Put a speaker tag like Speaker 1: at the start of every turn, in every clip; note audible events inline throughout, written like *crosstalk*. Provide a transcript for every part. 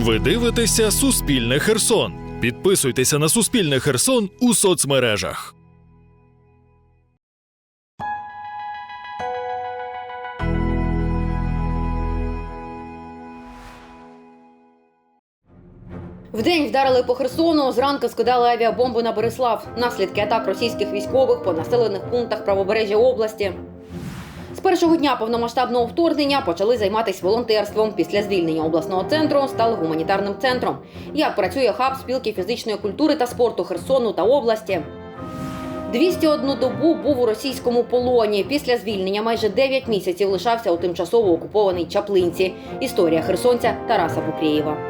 Speaker 1: Ви дивитеся Суспільне Херсон. Підписуйтеся на Суспільне Херсон у соцмережах.
Speaker 2: Вдень вдарили по Херсону. Зранку скидали авіабомбу на Борислав. Наслідки атак російських військових по населених пунктах правобережжя області. З першого дня повномасштабного вторгнення почали займатися волонтерством. Після звільнення обласного центру стали гуманітарним центром. Як працює хаб спілки фізичної культури та спорту Херсону та області. 201 добу був у російському полоні. Після звільнення майже 9 місяців лишався у тимчасово окупованій Чаплинці. Історія херсонця Тараса Букрєєва.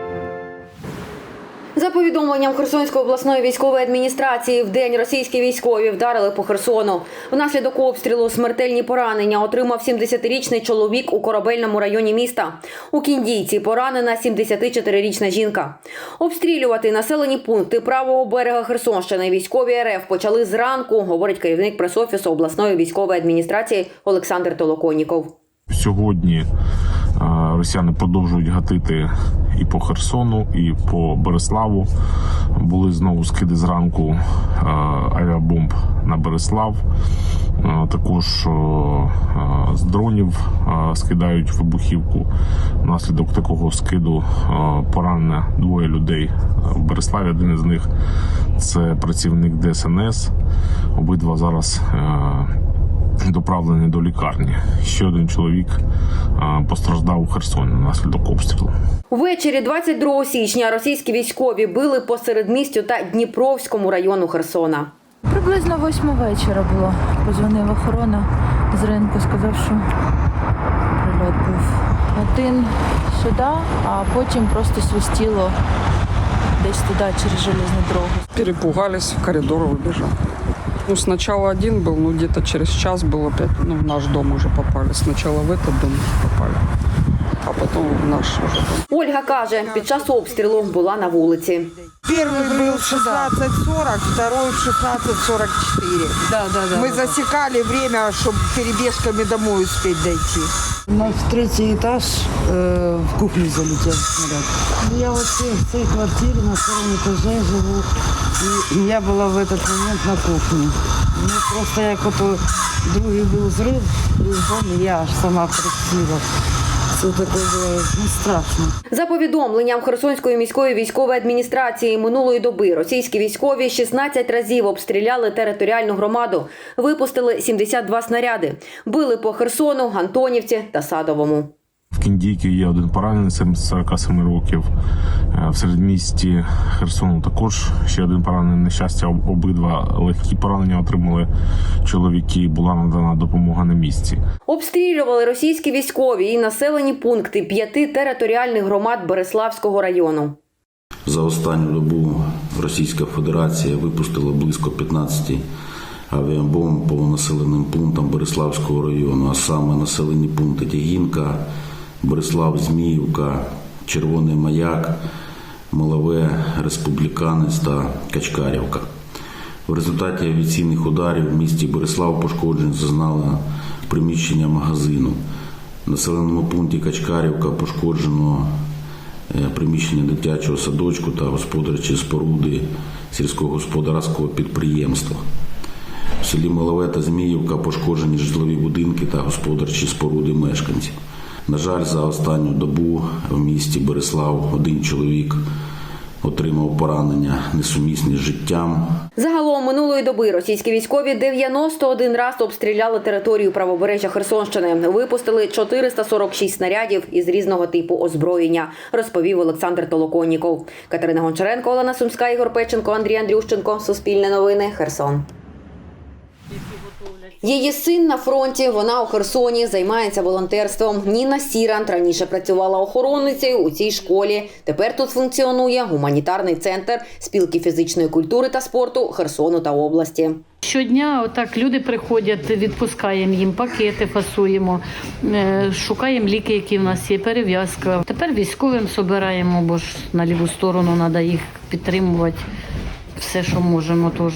Speaker 2: За повідомленням Херсонської обласної військової адміністрації, в день російські військові вдарили по Херсону. Внаслідок обстрілу смертельні поранення отримав 70-річний чоловік у корабельному районі міста. У Кіндійці поранена 74-річна жінка. Обстрілювати населені пункти правого берега Херсонщини військові РФ почали зранку, говорить керівник пресофісу обласної військової адміністрації Олександр Толоконіков.
Speaker 3: Сьогодні росіяни продовжують гатити і по Херсону, і по Береславу. Були знову скиди зранку е, авіабомб на Береслав. Е, Також е, з дронів скидають вибухівку. Внаслідок такого скиду е, поранено двоє людей в Береславі. Один із них це працівник ДСНС. Обидва зараз. Доправлений до лікарні. Ще один чоловік постраждав у Херсоні внаслідок обстрілу.
Speaker 2: Увечері 22 січня російські військові били по середмістю та Дніпровському району Херсона.
Speaker 4: Приблизно восьма вечора було. Позвонив охорона з ринку, сказав, що прильот був один сюди, а потім просто свистіло десь туди через железну дорогу.
Speaker 5: Перепугались, в коридор выбежал. Ну, сначала один был, ну, где-то через час был опять, ну, в наш дом уже попали. Сначала в этот дом попали, а потом в наш уже дом.
Speaker 2: Ольга каже, під час обстрілу була на вулиці.
Speaker 6: Первый был в 16.40, второй в 16.44.
Speaker 5: Да, да, да.
Speaker 6: Мы засекали время, чтобы перебежками домой успеть дойти.
Speaker 7: У нас третий этаж э, в кухню залетел снаряд. Ну, Я вот в в цій квартирі на втором этаже живу. І я була в этот момент на кухні. Ну просто як ото другий був зрив, і я аж сама присіла. Було ну, страшно.
Speaker 2: За повідомленням Херсонської міської військової адміністрації минулої доби російські військові 16 разів обстріляли територіальну громаду, випустили 72 снаряди, били по Херсону, Антонівці та Садовому.
Speaker 3: В Кіндійки є один поранений 47 років. Е, В середмісті Херсону також ще один поранений. На щастя, обидва легкі поранення отримали чоловіки. Була надана допомога на місці.
Speaker 2: Обстрілювали російські військові і населені пункти п'яти територіальних громад Береславського району.
Speaker 8: За останню добу Російська Федерація випустила близько 15 авіабомб по населеним пунктам Береславського району, а саме населені пункти Тягінка, Береслав, Зміївка, Червоний Маяк, Малове, Республіканець та Качкарівка. В результаті авіаційних ударів в місті Береслав пошкоджень зазнало приміщення магазину. Населеному пункті Качкарівка пошкоджено е, приміщення дитячого садочку та господарчі споруди сільськогосподарського підприємства. В селі Малове та Зміївка пошкоджені житлові будинки та господарчі споруди мешканців. На жаль, за останню добу в місті Береслав один чоловік отримав поранення несумісні з життям.
Speaker 2: Загалом минулої доби російські військові 91 раз обстріляли територію правобережжя Херсонщини. Випустили 446 снарядів із різного типу озброєння, розповів Олександр Толоконніков. Катерина Гончаренко, Олена Сумська, Ігор Печенко, Андрій Андрющенко. Суспільне новини. Херсон. Її син на фронті. Вона у Херсоні займається волонтерством. Ніна Сірант раніше працювала охоронницею у цій школі. Тепер тут функціонує гуманітарний центр спілки фізичної культури та спорту Херсону та області.
Speaker 9: Щодня отак люди приходять, відпускаємо їм пакети, фасуємо, е, шукаємо ліки, які в нас є, перев'язка. Тепер військовим збираємо, бо ж на ліву сторону треба їх підтримувати. Все, що можемо теж.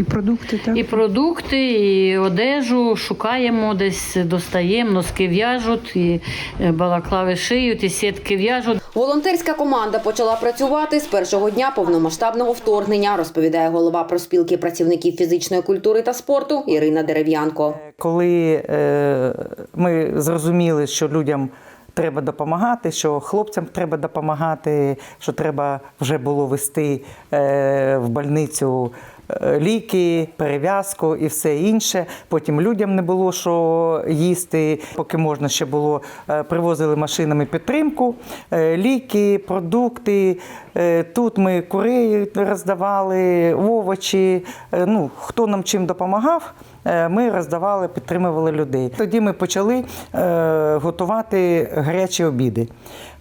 Speaker 6: И продукты, так?
Speaker 9: І продукти, і одежу шукаємо, десь достаємо, носки в'яжуть, і е, балаклави шиють, і сітки в'яжуть.
Speaker 2: Волонтерська команда почала працювати з першого дня повномасштабного вторгнення, розповідає голова проспілки працівників фізичної культури та спорту Ірина Дерев'янко.
Speaker 10: Коли е, ми зрозуміли, що людям треба допомагати, що хлопцям треба допомагати, що треба вже було вести е, в больницю е, ліки, перев'язку і все інше. Потім людям не було що їсти, поки можна ще було, е, привозили машинами підтримку, е, ліки, продукти. Е, Тут ми курей роздавали, овочі. Е, Ну, хто нам чим допомагав, е, ми роздавали, підтримували людей. Тоді ми почали е, готувати гарячі обіди.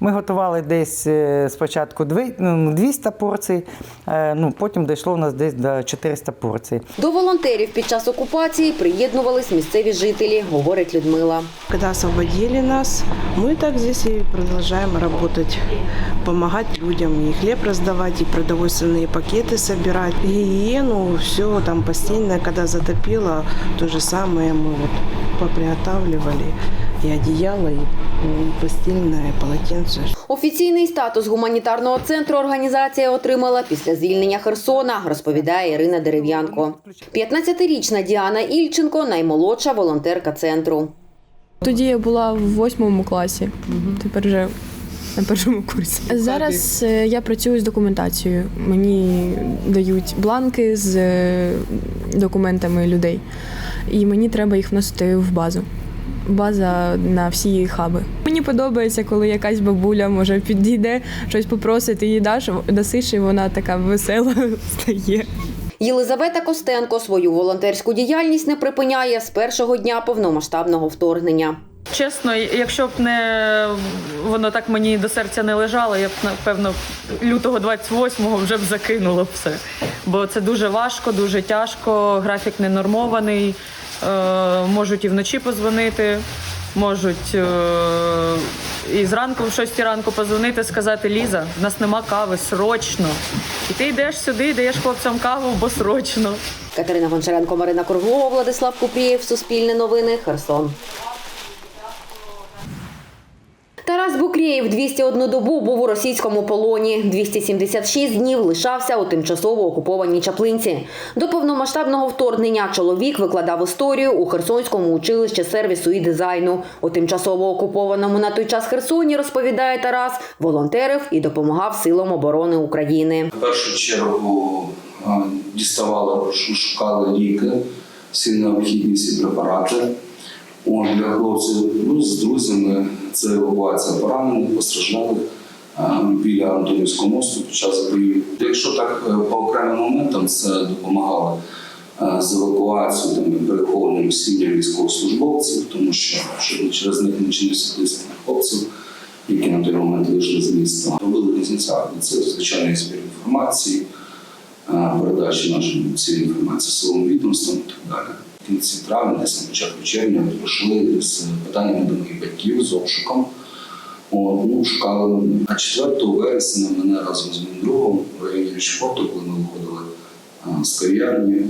Speaker 10: Ми готували десь е, спочатку дві- ну, 200 порцій, е, ну, потім дійшло у нас десь до 400 порцій.
Speaker 2: До волонтерів під час окупації приєднувались місцеві жителі, говорить Людмила.
Speaker 11: Когда освободили нас, мы так здесь и продолжаем работать, помогать людям, и хлеб раздавать, и продовольственные пакеты собирать, гигиену, все там постельное, когда затопило, то же самое мы вот поприготавливали, и одеяло, и м, постельное, полотенце.
Speaker 2: Офіційний статус гуманітарного центру організація отримала після звільнення Херсона, розповідає Ірина Дерев'янко. 15-річна Діана Ільченко наймолодша волонтерка центру.
Speaker 12: Тоді я була в восьмому класі, тепер вже на першому курсі. Зараз е, я працюю з документацією. Мені дають бланки з е, документами людей, і мені треба їх вносити в базу. База на всі хаби. Мені подобається, коли якась бабуля може підійде, щось попросити, їй даш, дасиш, і вона така весела *laughs* стає.
Speaker 2: Єлизавета Костенко свою волонтерську діяльність не припиняє з першого дня повномасштабного вторгнення.
Speaker 13: Чесно, якщо б не воно так мені до серця не лежало, я б напевно лютого 28-го вже б закинула все. Бо це дуже важко, дуже тяжко, графік не нормований. Е, можуть і вночі позвонити, можуть е, і зранку, в 6 ранку позвонити, сказати Ліза, в нас нема кави, срочно. І ти йдеш сюди, даєш хлопцям каву, бо срочно.
Speaker 2: Катерина Гончаренко, Марина Круглова, Владислав Купрієв, Суспільне новини, Херсон. Тарас Букрєєв 201 добу був у російському полоні. 276 днів лишався у тимчасово окупованій Чаплинці. До повномасштабного вторгнення чоловік викладав історію у Херсонському училищі сервісу і дизайну. У тимчасово окупованому на той час Херсоні, розповідає Тарас, волонтерив і допомагав силам оборони України.
Speaker 14: В першу чергу а, діставали, шукали ліки, всі необхідні всі препарати. От, для хлопців ну, з друзями це евакуація поранених, постраждалих біля Антонівського мосту під час боїв. Якщо так е, по окремим моментам це допомагало е, з евакуацією там, і перехованням сім'ям військовослужбовців, тому що щоб через них не чинився тиск хлопців, які на той момент вийшли з міста. Робили різниця. Це звичайний збір інформації, передачі нашої цієї інформації силовим відомствам і так далі. Кінці травня, на початку червня, ми прийшли з питаннями до моїх батьків з обшуком. От, ну, шукали. А 4 вересня мене разом з моїм другом в районі Річфорту, коли ми виходили з кав'ярні,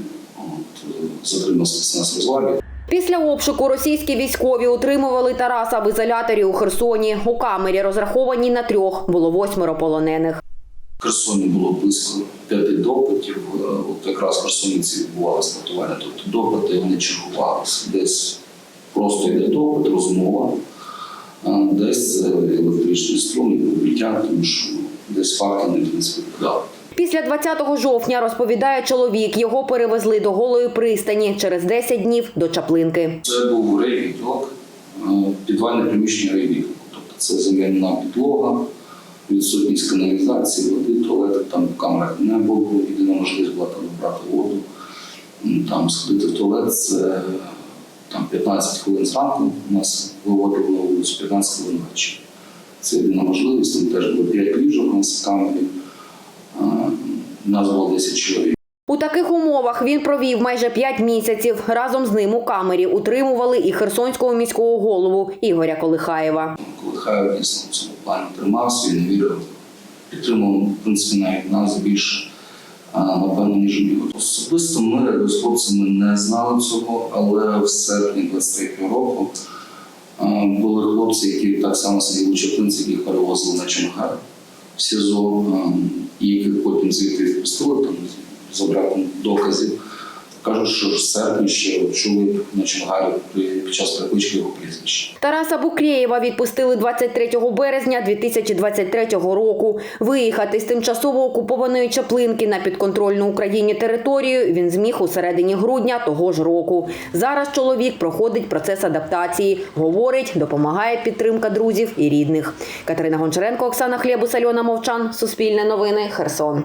Speaker 14: затримав спецназ розваги.
Speaker 2: Після обшуку російські військові утримували Тараса в ізоляторі у Херсоні. У камері, розрахованій на трьох, було восьмеро полонених.
Speaker 14: В Херсоні було близько п'яти допитів. Е, От якраз в Херсоні ці відбувалося статування. Тобто допити вони чергувалися. Десь просто йде допит, розмова, а десь електричний струм, побиття, тому що десь факти не в принципі вдали.
Speaker 2: Після 20 жовтня, розповідає чоловік, його перевезли до голої пристані через 10 днів до Чаплинки.
Speaker 14: Це був рейвідок, підвальне приміщення рейвідку. Тобто це земляна підлога, відсутність каналізації, води, туалети, там в камерах не було. Єдина можливість була там брати воду, там сходити в туалет. Це там 15 хвилин зранку У нас виводили на вулицю, 15 хвилин ввечері. Це єдина можливість, там теж було 5 ліжок у нас в камері. А, Нас було 10 чоловік.
Speaker 2: У таких умовах він провів майже 5 місяців. Разом з ним у камері утримували і херсонського міського голову Ігоря Колихаєва.
Speaker 14: Колихаєв дійсно плані тримався, він вірив, підтримував, в принципі, навіть нас більше. напевно, ніж міг. Особисто ми з хлопцями не знали цього, але в серпні 23-го року були хлопці, які так само сиділи у Чаплинці, яких перевозили на Чонгар в СІЗО, і яких потім звідти відпустили, там забрати доказів. Кажуть, що в серпні ще чули на Чонгарі під час переклички його прізвища.
Speaker 2: Тараса Буклєєва відпустили 23 березня 2023 року. Виїхати з тимчасово окупованої Чаплинки на підконтрольну Україні територію він зміг у середині грудня того ж року. Зараз чоловік проходить процес адаптації. Говорить, допомагає підтримка друзів і рідних. Катерина Гончаренко, Оксана Хлєбус, Альона Мовчан. Суспільне новини. Херсон.